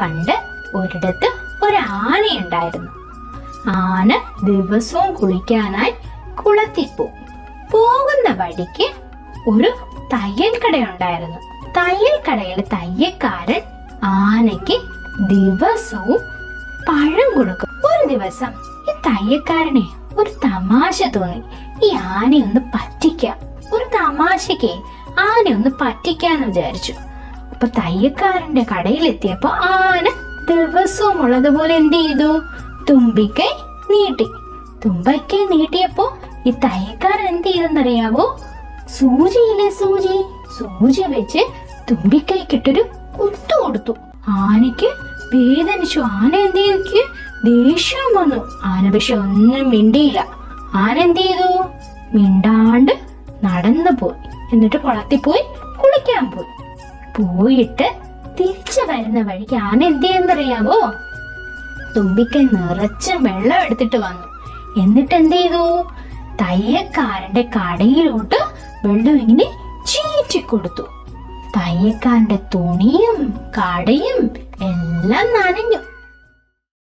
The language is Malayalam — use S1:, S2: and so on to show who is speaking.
S1: പണ്ട് ഒരിടത്ത് ഒരു ആനയുണ്ടായിരുന്നു ആന ദിവസവും കുളിക്കാനായി കുളത്തിൽ പോകും പോകുന്ന വഴിക്ക് ഒരു തയ്യൽ കടയുണ്ടായിരുന്നു തയ്യൽ കടയിലെ തയ്യക്കാരൻ ആനയ്ക്ക് ദിവസവും പഴം കൊടുക്കും. ഒരു ദിവസം ഈ തയ്യക്കാരനെ ഒരു തമാശ തോന്നി. ഈ ആനയൊന്ന് പറ്റിക്കാം. ഒരു തമാശക്ക് ആനയൊന്ന് പറ്റിക്കാന്ന് വിചാരിച്ചു. അപ്പൊ തയ്യക്കാരന്റെ കടയിലെത്തിയപ്പോ ആന ദിവസവും ഉള്ളതുപോലെ എന്ത് ചെയ്തു? തുമ്പിക്കൈ നീട്ടി. തുമ്പിക്കൈ നീട്ടിയപ്പോ ഈ തയ്യക്കാരൻ എന്ത് ചെയ്തെന്നറിയാവോ? സൂചിയില്ലേ സൂചി? സൂചി വെച്ച് തുമ്പിക്കൈക്കിട്ടൊരു കുത്തു കൊടുത്തു. ആനയ്ക്ക് വേദനിച്ചു. ആന എന്ത് ചെയ്തു? ദേഷ്യം വന്നു. ആന പക്ഷെ ഒന്നും മിണ്ടിയില്ല. ആന എന്ത് ചെയ്തു? മിണ്ടാണ്ട് നടന്നു പോയി എന്നിട്ട് കുളത്തിൽ പോയി കുളിക്കാൻ പോയി. പോയിട്ട് തിരിച്ചു വരുന്ന വഴിക്ക് ആന എന്ത് ചെയ്യുന്നറിയാവോ തുമ്പിക്കൈ നിറച്ച വെള്ളം എടുത്തിട്ട് വന്നു. എന്നിട്ട് എന്ത് ചെയ്തു? തയ്യക്കാരന്റെ കടയിലോട്ട് വെള്ളം ഇങ്ങനെ ചീറ്റി കൊടുത്തു തയ്യക്കാരന്റെ തുണിയും കടയും എല്ലാം നനഞ്ഞു.